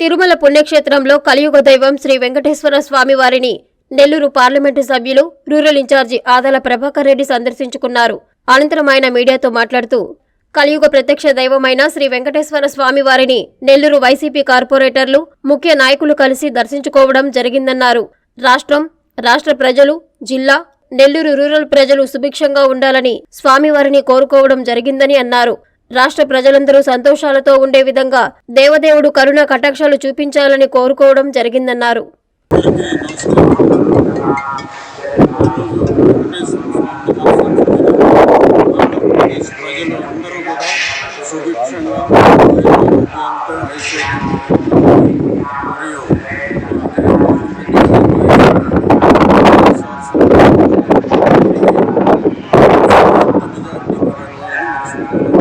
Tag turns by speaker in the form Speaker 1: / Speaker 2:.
Speaker 1: తిరుమల పుణ్యక్షేత్రంలో కలియుగ దైవం శ్రీ వెంకటేశ్వర స్వామి వారిని నెల్లూరు పార్లమెంటు సభ్యులు రూరల్ ఇన్ఛార్జి ఆదల ప్రభాకర్ రెడ్డి సందర్శించుకున్నారు. అనంతరం ఆయన మీడియాతో మాట్లాడుతూ కలియుగ ప్రత్యక్ష దైవమైన శ్రీ వెంకటేశ్వర స్వామి వారిని నెల్లూరు వైసీపీ కార్పొరేటర్లు ముఖ్య నాయకులు కలిసి దర్శించుకోవడం జరిగిందన్నారు. రాష్ట్రం రాష్ట్ర ప్రజలు జిల్లా నెల్లూరు రూరల్ ప్రజలు సుభిక్షంగా ఉండాలని స్వామివారిని కోరుకోవడం జరిగిందని అన్నారు. రాష్ట్ర ప్రజలందరూ సంతోషాలతో ఉండే విధంగా దేవదేవుడు కరుణ కటాక్షాలు చూపించాలని కోరుకోవడం జరిగిందన్నారు
Speaker 2: Thank you.